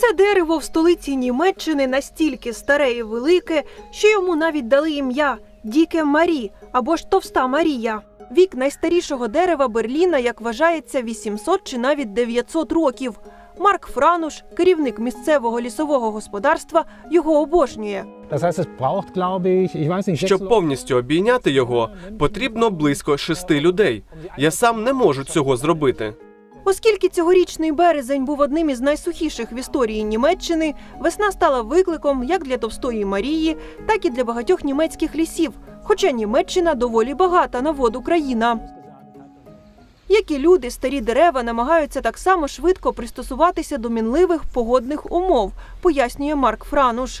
Це дерево в столиці Німеччини настільки старе і велике, що йому навіть дали ім'я Діке Марі або ж Товста Марія. Вік найстарішого дерева Берліна, як вважається, 800 чи навіть 900 років. Марк Франуш, керівник місцевого лісового господарства, його обожнює. Щоб повністю обійняти його, потрібно близько шести людей. Я сам не можу цього зробити. Оскільки цьогорічний березень був одним із найсухіших в історії Німеччини, весна стала викликом як для Товстої Марії, так і для багатьох німецьких лісів. Хоча Німеччина доволі багата на воду країна. Як і люди, старі дерева намагаються так само швидко пристосуватися до мінливих погодних умов, пояснює Марк Франуш.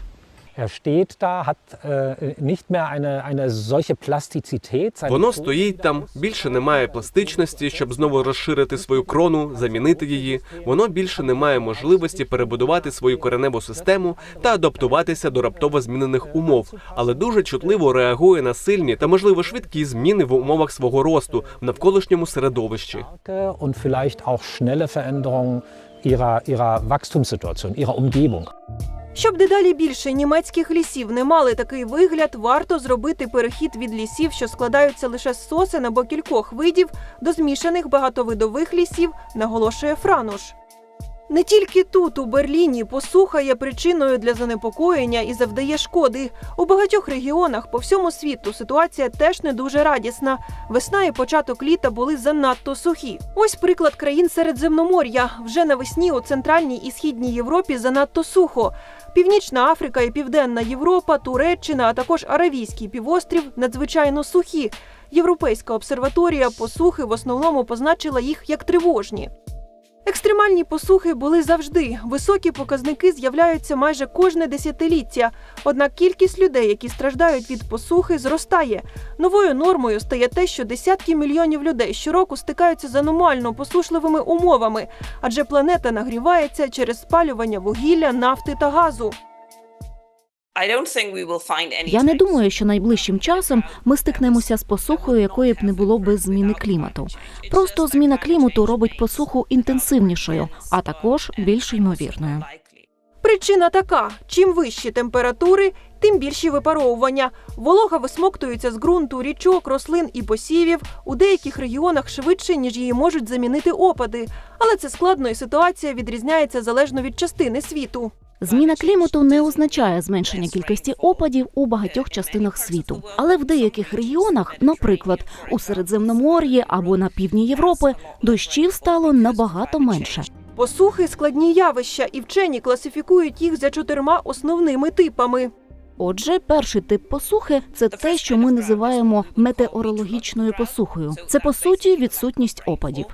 Er steht da, hat äh, nicht mehr eine, eine solche Plastizität. Воно стоїть там, більше немає пластичності, щоб знову розширити свою крону, замінити її. Воно більше не має можливості перебудувати свою кореневу систему та адаптуватися до раптово змінених умов, але дуже чутливо реагує на сильні та можливо швидкі зміни в умовах свого росту в навколишньому середовищі. und vielleicht auch schnelle Veränderungen ihrer, ihrer Wachstumssituation, ihrer Umgebung. Щоб дедалі більше німецьких лісів не мали такий вигляд, варто зробити перехід від лісів, що складаються лише з сосен або кількох видів, до змішаних багатовидових лісів, наголошує Франуш. Не тільки тут, у Берліні, посуха є причиною для занепокоєння і завдає шкоди. У багатьох регіонах по всьому світу ситуація теж не дуже радісна. Весна і початок літа були занадто сухі. Ось приклад країн Середземномор'я. Вже навесні у центральній і східній Європі занадто сухо. Північна Африка і Південна Європа, Туреччина, а також Аравійський півострів надзвичайно сухі. Європейська обсерваторія посухи в основному позначила їх як тривожні. Екстремальні посухи були завжди. Високі показники з'являються майже кожне десятиліття. Однак кількість людей, які страждають від посухи, зростає. Новою нормою стає те, що десятки мільйонів людей щороку стикаються з аномально посушливими умовами, адже планета нагрівається через спалювання вугілля, нафти та газу. Я не думаю, що найближчим часом ми стикнемося з посухою, якої б не було без зміни клімату. Просто зміна клімату робить посуху інтенсивнішою, а також більш ймовірною. Причина така: чим вищі температури, тим більші випаровування. Волога висмоктується з ґрунту, річок, рослин і посівів у деяких регіонах швидше, ніж її можуть замінити опади. Але це складно і ситуація відрізняється залежно від частини світу. Зміна клімату не означає зменшення кількості опадів у багатьох частинах світу, але в деяких регіонах, наприклад, у Середземномор'ї або на півдні Європи, дощів стало набагато менше. Посухи складні явища, і вчені класифікують їх за чотирма основними типами. Отже, перший тип посухи це те, що ми називаємо метеорологічною посухою. Це по суті відсутність опадів.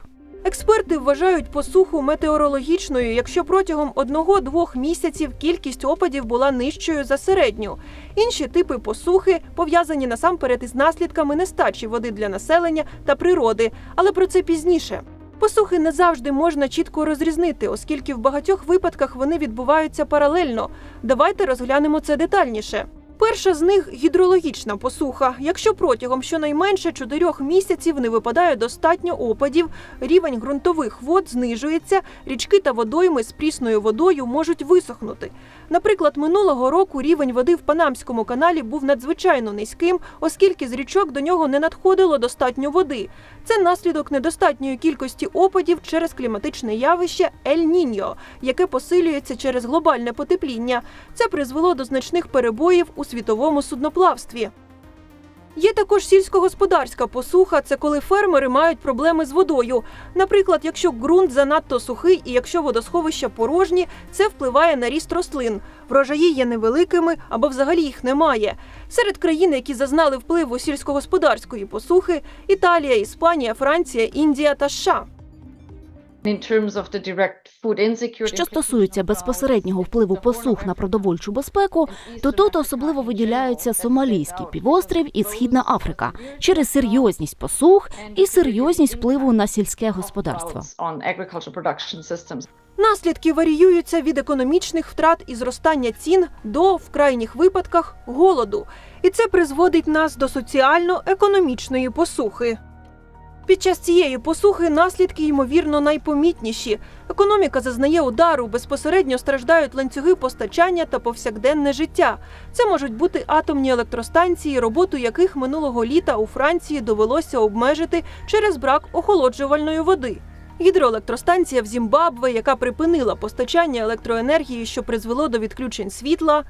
Експерти вважають посуху метеорологічною, якщо протягом одного-двох місяців кількість опадів була нижчою за середню. Інші типи посухи пов'язані насамперед із наслідками нестачі води для населення та природи, але про це пізніше. Посухи не завжди можна чітко розрізнити, оскільки в багатьох випадках вони відбуваються паралельно. Давайте розглянемо це детальніше. Перша з них гідрологічна посуха. Якщо протягом щонайменше чотирьох місяців не випадає достатньо опадів, рівень ґрунтових вод знижується, річки та водойми з прісною водою можуть висохнути. Наприклад, минулого року рівень води в Панамському каналі був надзвичайно низьким, оскільки з річок до нього не надходило достатньо води. Це наслідок недостатньої кількості опадів через кліматичне явище Ель-Ніньо, яке посилюється через глобальне потепління. Це призвело до значних перебоїв у світовому судноплавстві. Є також сільськогосподарська посуха. Це коли фермери мають проблеми з водою. Наприклад, якщо ґрунт занадто сухий і якщо водосховища порожні, це впливає на ріст рослин. Врожаї є невеликими або взагалі їх немає. Серед країн, які зазнали впливу сільськогосподарської посухи, Італія, Іспанія, Франція, Індія та США. Що стосується безпосереднього впливу посух на продовольчу безпеку, то тут особливо виділяються Сомалійський півострів і Східна Африка через серйозність посух і серйозність впливу на сільське господарство. Наслідки варіюються від економічних втрат і зростання цін до в крайніх випадках голоду, і це призводить нас до соціально-економічної посухи. Під час цієї посухи наслідки ймовірно найпомітніші. Економіка зазнає удару, безпосередньо страждають ланцюги постачання та повсякденне життя. Це можуть бути атомні електростанції, роботу яких минулого літа у Франції довелося обмежити через брак охолоджувальної води. Гідроелектростанція в Зімбабве, яка припинила постачання електроенергії, що призвело до відключень світла.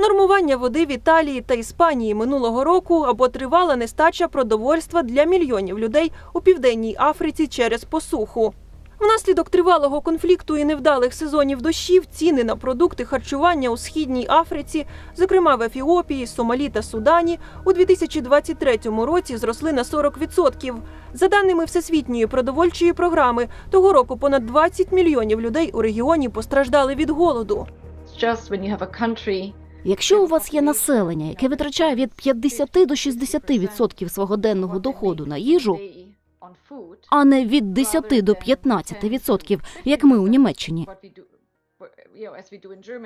Нормування води в Італії та Іспанії минулого року або тривала нестача продовольства для мільйонів людей у південній Африці через посуху. Внаслідок тривалого конфлікту і невдалих сезонів дощів ціни на продукти харчування у східній Африці, зокрема в Ефіопії, Сомалі та Судані, у 2023 році зросли на 40%. За даними Всесвітньої продовольчої програми, того року понад 20 мільйонів людей у регіоні постраждали від голоду. Якщо у вас є населення, яке витрачає від 50 до 60% свого денного доходу на їжу, а не від 10 до 15%, як ми у Німеччині,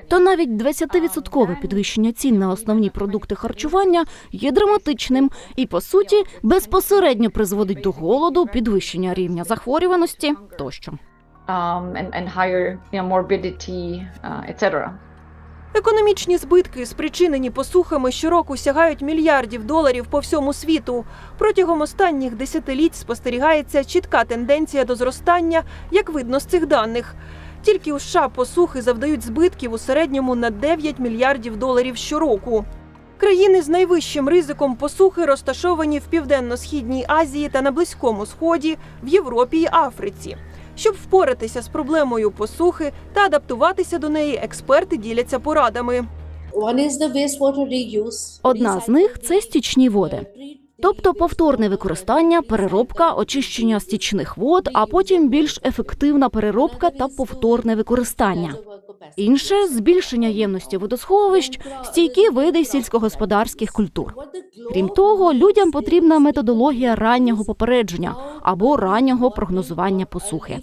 то навіть 20% підвищення цін на основні продукти харчування є драматичним і, по суті, безпосередньо призводить до голоду, підвищення рівня захворюваності тощо. um, and, and higher you know, morbidity, uh. Економічні збитки, спричинені посухами, щороку сягають мільярдів доларів по всьому світу. Протягом останніх десятиліть спостерігається чітка тенденція до зростання, як видно з цих даних. Тільки у США посухи завдають збитків у середньому на 9 мільярдів доларів щороку. Країни з найвищим ризиком посухи розташовані в південно-східній Азії та на Близькому Сході, в Європі і Африці. Щоб впоратися з проблемою посухи та адаптуватися до неї, експерти діляться порадами. Одна з них це стічні води. Тобто повторне використання, переробка, очищення стічних вод, а потім більш ефективна переробка та повторне використання. Інше збільшення ємності водосховищ, стійкі види сільськогосподарських культур. Крім того, людям потрібна методологія раннього попередження або раннього прогнозування посухи.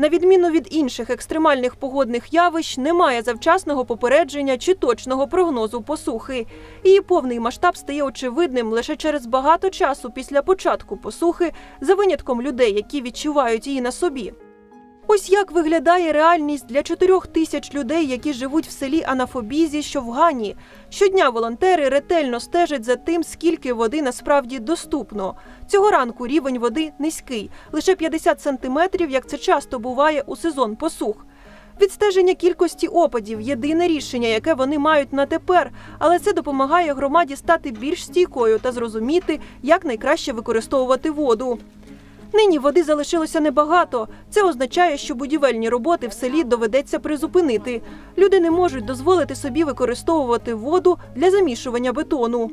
На відміну від інших екстремальних погодних явищ, немає завчасного попередження чи точного прогнозу посухи. Її повний масштаб стає очевидним лише через багато часу після початку посухи, за винятком людей, які відчувають її на собі. Ось як виглядає реальність для чотирьох тисяч людей, які живуть в селі Анафобізі, що в Гані. Щодня волонтери ретельно стежать за тим, скільки води насправді доступно. Цього ранку рівень води низький, лише 50 сантиметрів, як це часто буває у сезон посух. Відстеження кількості опадів єдине рішення, яке вони мають на тепер, але це допомагає громаді стати більш стійкою та зрозуміти, як найкраще використовувати воду. Нині води залишилося небагато. Це означає, що будівельні роботи в селі доведеться призупинити. Люди не можуть дозволити собі використовувати воду для замішування бетону.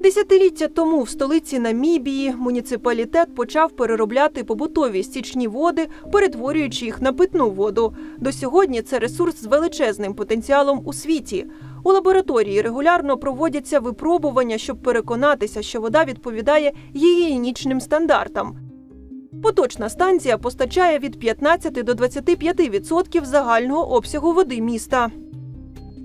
Десятиліття тому в столиці Намібії муніципалітет почав переробляти побутові стічні води, перетворюючи їх на питну воду. До сьогодні це ресурс з величезним потенціалом у світі. У лабораторії регулярно проводяться випробування, щоб переконатися, що вода відповідає гігієнічним стандартам. Поточна станція постачає від 15 до 25% загального обсягу води міста.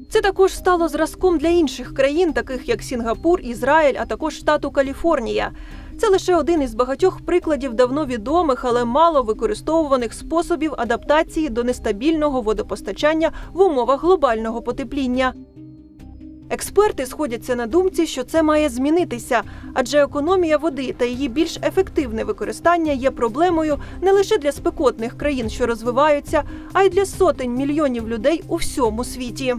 Це також стало зразком для інших країн, таких як Сінгапур, Ізраїль, а також штату Каліфорнія. Це лише один із багатьох прикладів давно відомих, але мало використовуваних способів адаптації до нестабільного водопостачання в умовах глобального потепління. Експерти сходяться на думці, що це має змінитися, адже економія води та її більш ефективне використання є проблемою не лише для спекотних країн, що розвиваються, а й для сотень мільйонів людей у всьому світі.